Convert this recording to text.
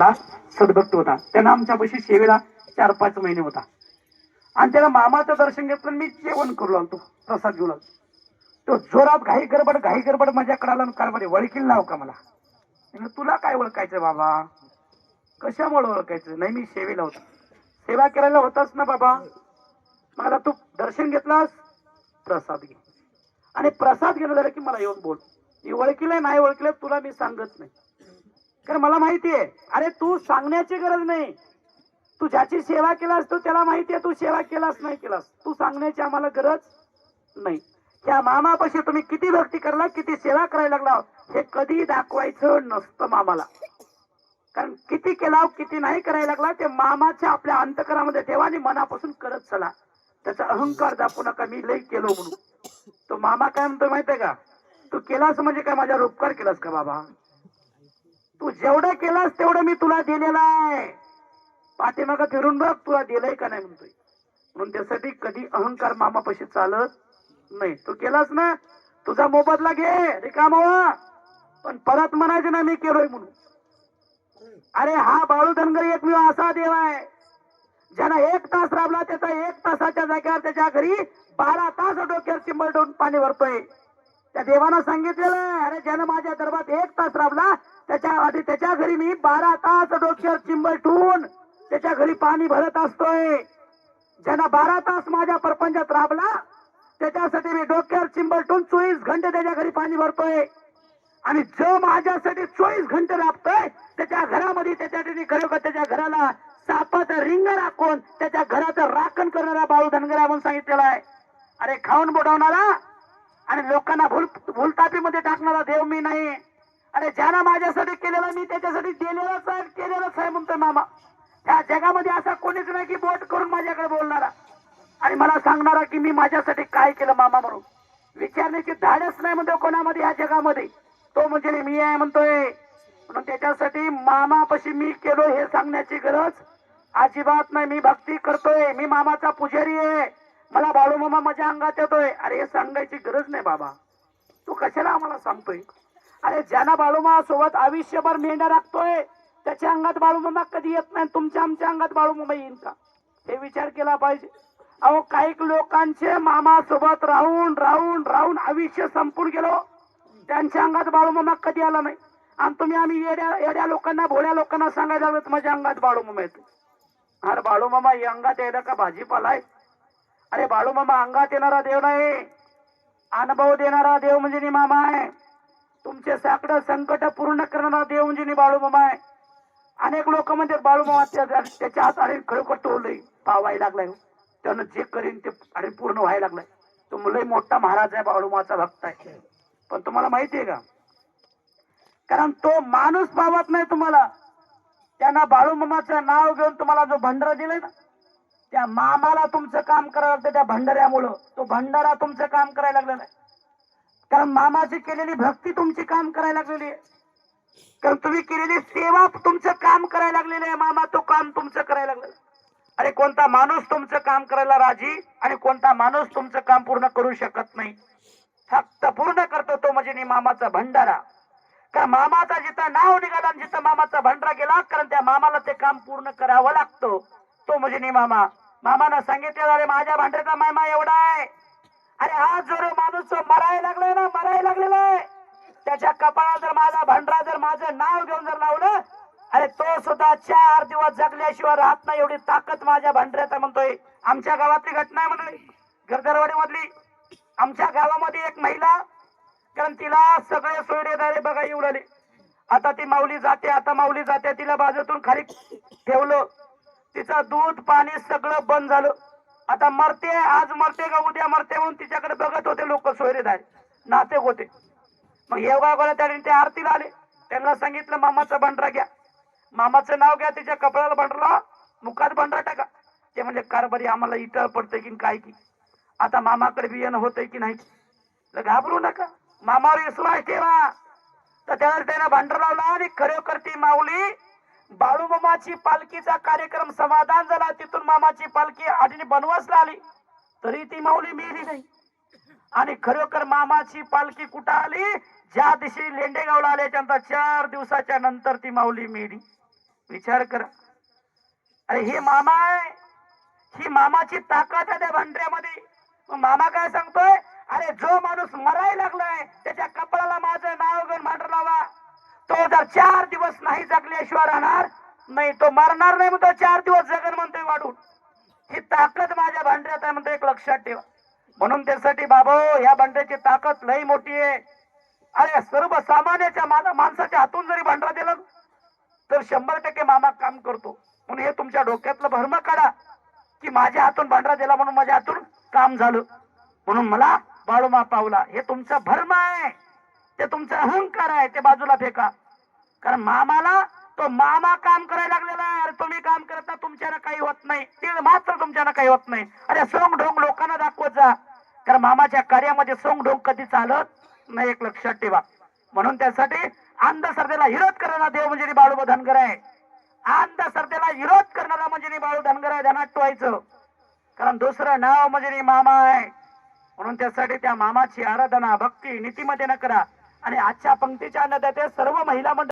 सद्भक्त होता. त्यांना आमच्यापाशी सेवेला चार पाच महिने होता. आणि त्याला मामाचं दर्शन घेतलं मी जेवण करू लागतो प्रसाद घेऊ लागतो तो जोरात घाई गडबड घाई गडबड माझ्याकडे आला आणि काय म्हणे वळखील नाव का मला? तुला काय ओळखायचं बाबा? कशामुळे ओळखायचं नाही मी सेवेला होतो. सेवा करायला होतास ना बाबा? मला तू दर्शन घेतलास? प्रसाद घे. आणि प्रसाद घेणं झालं की मला येऊन बोल. मी ओळखीला नाही ओळखलं तुला मी सांगत नाही. कारण मला माहिती आहे. अरे तू सांगण्याची गरज नाही. तू ज्याची सेवा केलास तो त्याला माहिती आहे. तू सेवा केलास नाही केलास. तू सांगण्याची आम्हाला गरज नाही. त्या मामापाशी तुम्ही किती भक्ती करला किती सेवा करायला लागला हे कधी दाखवायचं नसतं मामाला. कारण किती केला किती नाही करायला लागला ते मामाच्या आपल्या अंतकरामध्ये ठेवा आणि मनापासून करत चला. त्याचा अहंकार दाखवू नका मी लई केलो म्हणून. तो मामा काय म्हणतो माहितीये का? तू केलास म्हणजे काय माझ्यावर उपकार केलास का बाबा? तू जेवढं केलास तेवढं मी तुला दिलेलं आहे. पाठीमागं फिरून बघ तुला दिलंय का नाही म्हणतोय. म्हणून त्यासाठी कधी अहंकार मामापाशी चालत नाही. तू केलास ना तुझा मोबदला घे रिकामा पण परत म्हणायचे ना मी केलोय म्हणून. अरे हा बाळू धनगर एकमेव असा देव आहे. ज्यानं एक तास राबला त्याचा एक तासाच्या जागेवर त्याच्या घरी बारा तास डोक्यावर चिंबर ठेवून पाणी भरतोय. त्या देवानं सांगितलेलं अरे ज्यानं माझ्या दरबारात एक तास राबला त्याच्या आधी त्याच्या घरी मी बारा तास डोक्यावर चिंबल त्याच्या घरी पाणी भरत असतोय. ज्यांना बारा तास माझ्या परपंचात राबला त्याच्यासाठी मी डोक्यावर चिंबल चोवीस घंटे त्याच्या घरी पाणी भरतोय. आणि जो माझ्यासाठी चोवीस घंटे राबतोय त्याच्या घरामध्ये त्याच्यासाठी खरोखर त्याच्या घराला सापाचा रिंग राखून त्याच्या घराचं राखण करणारा बाळू धनगरा म्हणून सांगितलेला आहे. अरे खाऊन बुडवणारा आणि लोकांना भूल भूलतापीमध्ये टाकणारा देव मी नाही. अरे ज्यानं माझ्यासाठी केलेलं मी त्याच्यासाठी दिलेलंच आहे केलेलंच आहे म्हणतोय मामा. या जगामध्ये असा कोणीच नाही की बोट करून माझ्याकडे बोलणारा. आणि मला सांगणारा की मी माझ्यासाठी काय केलं मामा म्हणून. विचारण्याची धाडच नाही म्हणतो कोणामध्ये या जगामध्ये. तो म्हणजे मी आहे म्हणतोय. म्हणून त्याच्यासाठी मामापाशी मी केलो हे सांगण्याची गरज. अजिबात नाही मी भक्ती करतोय. मी मामाचा पुजारी आहे. मला बाळू मामा माझ्या अंगात येतोय. अरे हे सांगायची गरज नाही बाबा. तू कशाला आम्हाला सांगतोय? अरे ज्यांना बाळूमा सोबत आयुष्यभर मेंढा राखतोय त्याच्या अंगात बाळूमामा कधी येत नाही तुमच्या आमच्या अंगात बाळूमामा येईल का? हे विचार केला पाहिजे. अहो काही लोकांचे मामा सोबत राहून राहून राहून आयुष्य संपून गेलो. त्यांच्या अंगात बाळूमामा कधी आला नाही. आणि तुम्ही आम्ही येड्या येड्या लोकांना भोळ्या लोकांना सांगायला लागलो माझ्या अंगात बाळूमामा येतो अरे बाळूमामा हे अंगात यायला का भाजीपाला आहे? अरे बाळूमामा अंगात येणारा देव नाही. अनुभव देणारा देव म्हणजे नि मामा आहे. तुमचे साकडं संकट पूर्ण करणारा देवजीनी म्हणजे बाळूमामा आहे. अनेक लोक म्हणजे बाळूमामा त्याच्या हात अरे खरोखर तो लई पावायला लागलाय हो. त्यानं जे करीन ते अरे पूर्ण व्हायला लागलाय. तो लई मोठा महाराज आहे बाळूमाचा भक्त आहे. पण तुम्हाला माहितीये का? कारण तो माणूस पावत नाही तुम्हाला. त्यांना बाळूमामाचं नाव घेऊन तुम्हाला जो भंडारा दिलाय ना त्या मामाला तुमचं काम करायला लागतं त्या भंडाऱ्यामुळं. तो भंडारा तुमचं काम करायला लागलेला आहे. कारण मामाची केलेली भक्ती तुमची काम करायला लागलेली आहे. कारण तुम्ही केलेली सेवा तुमचं काम करायला लागलेलं आहे मामा. तो काम तुमचं करायला लागलेलं अरे कोणता माणूस तुमचं काम करायला राजी आणि कोणता माणूस तुमचं काम पूर्ण करू शकत नाही. फक्त पूर्ण करतो तो म्हणजे मामाचा भंडारा. कारण मामाचा जिथं नाव निघाला आणि जिथं मामाचा भंडारा गेला कारण त्या मामाला ते काम पूर्ण करावं लागतो. तो म्हणजे मामा. मामानं सांगितलं अरे माझ्या भांड्याचा मामा एवढा आहे. अरे आज जो माणूस मरायला लागलाय मला मरायला लागलेला आहे. त्याच्या कपाळात जर माझा भंडरा जर माझं नाव घेऊन जर लावलं अरे तो सुद्धा चार दिवस जगल्याशिवाय राहत नाही. एवढी ताकद माझ्या भांडऱ्यात म्हणतोय. आमच्या गावातली घटना आहे म्हणली गरदरवाडी मधली आमच्या गावामध्ये एक महिला कारण तिला सगळे सोयरेदारे बघा येऊ लागले आता ती माऊली जाते आता माऊली जाते तिला बाजूतून खाली ठेवलं. तिचं दूध पाणी सगळं बंद झालं. आता मरते आज मरते का उद्या मरते म्हणून तिच्याकडे बघत होते लोक सोयरेदार नाते होते. मग येवगा गोळा त्याने ते आरतीला आले. त्यांना सांगितलं मामाचा बंडरा घ्या. मामाचं नाव घ्या तिच्या कपड्याला बंडरा मुखात बंडरा टाका. ते म्हणजे कारभारी आम्हाला इतर पडतंय की काय की. आता मामाकडे बियाणं होतंय की नाही तर घाबरू नका. मामावर विश्वास ठेवा. तर त्याला त्यानं भांडर लावला आणि खरोखर ती माऊली बाळूमामाची पालखीचा कार्यक्रम समाधान झाला. तिथून मामाची पालखी आधी बनवासला आली तरी ती माऊली मिळली नाही. आणि खरोखर मामाची पालखी कुठं आली? ज्या दिवशी लेंडेगावला आल्याच्यानंतर चार दिवसाच्या नंतर ती माऊली मिळली विचार करा. अरे हे मामा आहे. ही मामाची ताकद आहे त्या भांड्यामध्ये. मामा काय सांगतोय? अरे जो माणूस मरायला लागलाय त्याच्या कपडाला माझं नाव घेऊन भांडर लावा. तो जर चार दिवस नाही जगल्याशिवाय राहणार नाही तो मरणार नाही म्हणतो चार दिवस जगन म्हणतोय वाढून. ही ताकद माझ्या भांड्यात आहे म्हणतो एक लक्षात ठेवा. म्हणून त्यासाठी बाबा या बंड्याची ताकद लई मोठी आहे. अरे सर्व सामान्याच्या माणसाच्या हातून जरी भांडरा दिला तर शंभर टक्के मामा काम करतो. म्हणून हे तुमच्या डोक्यातलं भरम काढा की माझ्या हातून भांडरा दिला म्हणून माझ्या हातून काम झालं. म्हणून मला बाळूमा पावला. हे तुमचा भर्म आहे. ते तुमचा अहंकार आहे. ते बाजूला फेका. कारण मामाला तो मामा काम करायला लागलेला आहे. अरे तुम्ही काम करता तुमच्यानं काही होत नाही. ते मात्र तुमच्यानं काही होत नाही. अरे सोंग ढोंग लोकांना दाखवत जा. कारण मामाच्या कार्यामध्ये सोंग ढोंग कधी चालत नाही एक लक्षात ठेवा. म्हणून त्यासाठी अंधश्रद्धेला विरोध करणारा देव म्हणजे बाळू धनगर आहे. अंधश्रद्धेला विरोध करणारा म्हणजे बाळू धनगर आहे ध्यानात ठेवायचं. कारण दुसरं नाव म्हणजे मामा आहे. म्हणून त्यासाठी त्या मामाची आराधना भक्ती नीतीमध्ये न करा. आणि आजच्या पंक्तीच्या अन्नदाते सर्व महिला मंडळ